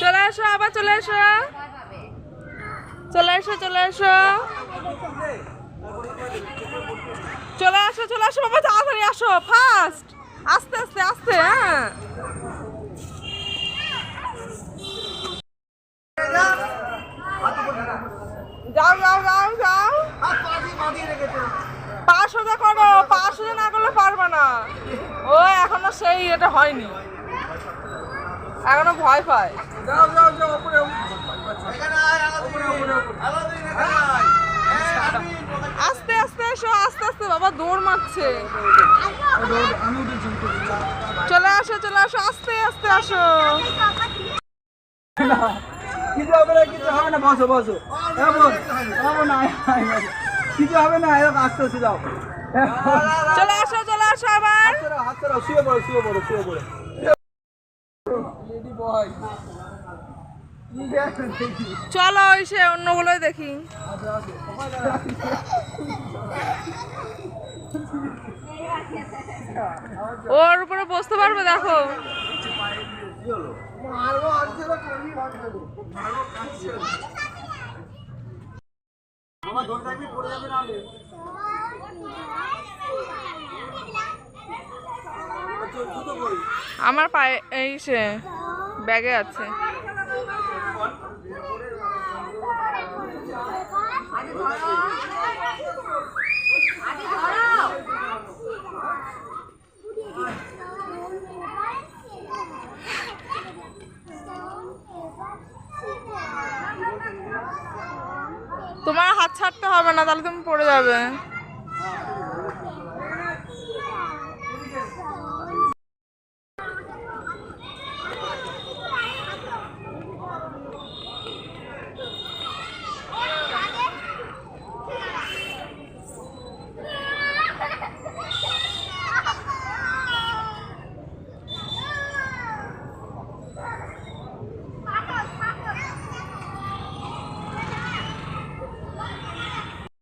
চলে এসো, আবার চলে এসো। চলে এসো চলে এসো। চলে আসো চলে আসো, বাবা, তাড়াতাড়ি আসো ফাস্ট আস্তে আস্তে আস্তে হ্যাঁ। যাও যাও যাও যাও। পা সোজা করো পা সোজা না করলে পারবে না। ও এখনও সেই এটা হয়নি। এখনও ভয় পায়। যাও যাও যাও উপরে উপরে। উপরে আস্তে আস্তে এসো আস্তে আস্তে বাবা দৌড় মারছে। চলে আসো চলে আসো আস্তে আস্তে আসো। কিছু হবে না কিছু হবে না বসো বসো। হ্যাঁ না আয়, আয়, আয়। কিছু হবে না এরকম আস্তে আস্তে যাও। চলে আসো চলে আসো আবার। হাত ধরো, হাত শুয়ে পড়ো শুয়ে পড়ো শুয়ে পড়ো। লেডি বয় চলো ওই সে অন্যগুলোই দেখি। ওর উপরে বসতে পারবে দেখো। মারবো তো করবি ভাবছে বাবা ধরে থাকবি পড়ে যাবে না হলে জুতো কই আমার পায়ে এই সে ব্যাগে আছে। তোমার হাত ছাড়তে হবে না তাহলে তুমি পড়ে যাবে।